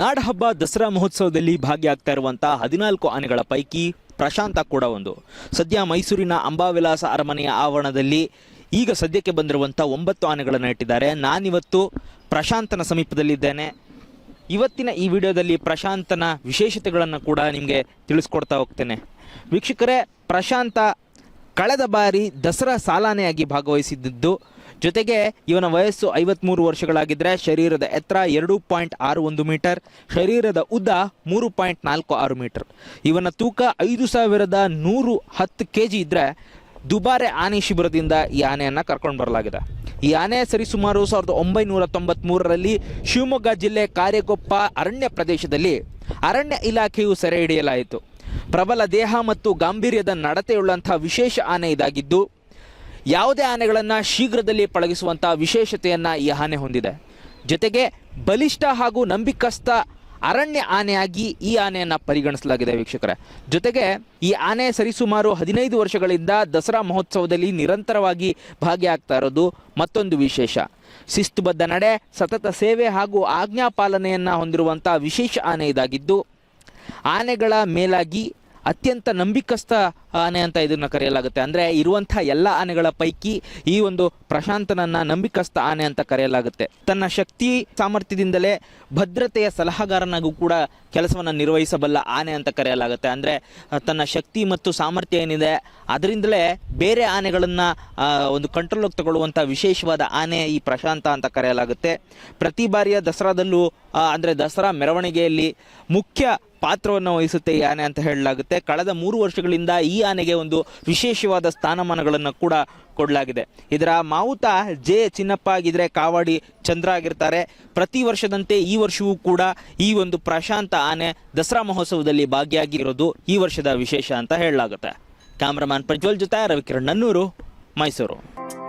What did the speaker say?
ನಾಡಹಬ್ಬ ದಸರಾ ಮಹೋತ್ಸವದಲ್ಲಿ ಭಾಗಿಯಾಗ್ತಾ ಇರುವಂತಹ ಹದಿನಾಲ್ಕು ಆನೆಗಳ ಪೈಕಿ ಪ್ರಶಾಂತ ಕೂಡ ಒಂದು. ಸದ್ಯ ಮೈಸೂರಿನ ಅಂಬಾವಿಲಾಸ ಅರಮನೆಯ ಆವರಣದಲ್ಲಿ ಈಗ ಸದ್ಯಕ್ಕೆ ಬಂದಿರುವಂಥ ಒಂಬತ್ತು ಆನೆಗಳನ್ನು ಇಟ್ಟಿದ್ದಾರೆ ನಾನಿವತ್ತು ಪ್ರಶಾಂತನ ಸಮೀಪದಲ್ಲಿದ್ದೇನೆ. ಇವತ್ತಿನ ಈ ವಿಡಿಯೋದಲ್ಲಿ ಪ್ರಶಾಂತನ ವಿಶೇಷತೆಗಳನ್ನು ಕೂಡ ನಿಮಗೆ ತಿಳಿಸ್ಕೊಡ್ತಾ ಹೋಗ್ತೇನೆ. ವೀಕ್ಷಕರೇ, ಪ್ರಶಾಂತ ಕಳೆದ ಬಾರಿ ದಸರಾ ಸಾಲಾನೆಯಾಗಿ ಭಾಗವಹಿಸಿದ್ದು ಜೊತೆಗೆ ಇವನ ವಯಸ್ಸು ಐವತ್ಮೂರು ವರ್ಷಗಳಾಗಿದ್ದರೆ ಶರೀರದ ಎತ್ತರ ಎರಡು ಪಾಯಿಂಟ್ ಆರು ಒಂದು ಮೀಟರ್, ಶರೀರದ ಉದ್ದ ಮೂರು ಪಾಯಿಂಟ್ ನಾಲ್ಕು ಆರು ಮೀಟರ್. ಇವನ ತೂಕ ಐದು ಸಾವಿರದ ನೂರು ಹತ್ತು ಕೆ ಜಿ ಇದ್ದರೆ ದುಬಾರೆ ಆನೆ ಶಿಬಿರದಿಂದ ಈ ಆನೆಯನ್ನು ಕರ್ಕೊಂಡು ಬರಲಾಗಿದೆ. ಈ ಆನೆ ಸರಿಸುಮಾರು ಸಾವಿರದ ಒಂಬೈನೂರ ತೊಂಬತ್ಮೂರರಲ್ಲಿ ಶಿವಮೊಗ್ಗ ಜಿಲ್ಲೆ ಕಾರ್ಯಗೊಪ್ಪ ಅರಣ್ಯ ಪ್ರದೇಶದಲ್ಲಿ ಅರಣ್ಯ ಇಲಾಖೆಯು ಸೆರೆ ಹಿಡಿಯಲಾಯಿತು. ಪ್ರಬಲ ದೇಹ ಮತ್ತು ಗಾಂಭೀರ್ಯದ ನಡತೆಯುಳ್ಳಂಥ ವಿಶೇಷ ಆನೆ ಇದಾಗಿದ್ದು ಯಾವುದೇ ಆನೆಗಳನ್ನು ಶೀಘ್ರದಲ್ಲಿ ಪಳಗಿಸುವಂಥ ವಿಶೇಷತೆಯನ್ನು ಈ ಆನೆ ಹೊಂದಿದೆ. ಜೊತೆಗೆ ಬಲಿಷ್ಠ ಹಾಗೂ ನಂಬಿಕಸ್ಥ ಅರಣ್ಯ ಆನೆಯಾಗಿ ಈ ಆನೆಯನ್ನು ಪರಿಗಣಿಸಲಾಗಿದೆ ವೀಕ್ಷಕರೇ. ಜೊತೆಗೆ ಈ ಆನೆ ಸರಿಸುಮಾರು ಹದಿನೈದು ವರ್ಷಗಳಿಂದ ದಸರಾ ಮಹೋತ್ಸವದಲ್ಲಿ ನಿರಂತರವಾಗಿ ಭಾಗಿಯಾಗ್ತಾ ಇರೋದು ಮತ್ತೊಂದು ವಿಶೇಷ. ಶಿಸ್ತುಬದ್ಧ ನಡೆ, ಸತತ ಸೇವೆ ಹಾಗೂ ಆಜ್ಞಾ ಪಾಲನೆಯನ್ನು ಹೊಂದಿರುವಂಥ ವಿಶೇಷ ಆನೆ ಇದಾಗಿದ್ದು, ಆನೆಗಳ ಮೇಲಾಗಿ ಅತ್ಯಂತ ನಂಬಿಕಸ್ಥ ಆನೆ ಅಂತ ಇದನ್ನು ಕರೆಯಲಾಗುತ್ತೆ. ಅಂದರೆ ಇರುವಂಥ ಎಲ್ಲ ಆನೆಗಳ ಪೈಕಿ ಈ ಒಂದು ಪ್ರಶಾಂತನನ್ನ ನಂಬಿಕಸ್ಥ ಆನೆ ಅಂತ ಕರೆಯಲಾಗುತ್ತೆ. ತನ್ನ ಶಕ್ತಿ, ಸಾಮರ್ಥ್ಯದಿಂದಲೇ ಭದ್ರತೆಯ ಸಲಹಾಗಾರನಾಗೂ ಕೂಡ ಕೆಲಸವನ್ನು ನಿರ್ವಹಿಸಬಲ್ಲ ಆನೆ ಅಂತ ಕರೆಯಲಾಗುತ್ತೆ. ಅಂದರೆ ತನ್ನ ಶಕ್ತಿ ಮತ್ತು ಸಾಮರ್ಥ್ಯ ಏನಿದೆ, ಅದರಿಂದಲೇ ಬೇರೆ ಆನೆಗಳನ್ನು ಒಂದು ಕಂಟ್ರೋಲಿಗೆ ತಗೊಳ್ಳುವಂಥ ವಿಶೇಷವಾದ ಆನೆ ಈ ಪ್ರಶಾಂತ ಅಂತ ಕರೆಯಲಾಗುತ್ತೆ. ಪ್ರತಿ ಬಾರಿಯ ದಸರಾದಲ್ಲೂ ಅಂದರೆ ದಸರಾ ಮೆರವಣಿಗೆಯಲ್ಲಿ ಮುಖ್ಯ ಪಾತ್ರವನ್ನು ವಹಿಸುತ್ತೆ ಈ ಆನೆ ಅಂತ ಹೇಳಲಾಗುತ್ತೆ. ಕಳೆದ ಮೂರು ವರ್ಷಗಳಿಂದ ಈ ಆನೆಗೆ ಒಂದು ವಿಶೇಷವಾದ ಸ್ಥಾನಮಾನಗಳನ್ನು ಕೂಡ ಕೊಡಲಾಗಿದೆ. ಇದರ ಮಾವುತ ಜೆ ಚಿನ್ನಪ್ಪ ಆಗಿದ್ರೆ ಕಾವಾಡಿ ಚಂದ್ರ ಆಗಿರ್ತಾರೆ. ಪ್ರತಿ ವರ್ಷದಂತೆ ಈ ವರ್ಷವೂ ಕೂಡ ಈ ಒಂದು ಪ್ರಶಾಂತ ಆನೆ ದಸರಾ ಮಹೋತ್ಸವದಲ್ಲಿ ಭಾಗಿಯಾಗಿರೋದು ಈ ವರ್ಷದ ವಿಶೇಷ ಅಂತ ಹೇಳಲಾಗುತ್ತೆ. ಕ್ಯಾಮ್ರಾಮನ್ ಪ್ರಜ್ವಲ್ ಜೊತೆ ರವಿಕಿರಣ್ ನನ್ನೂರು, ಮೈಸೂರು.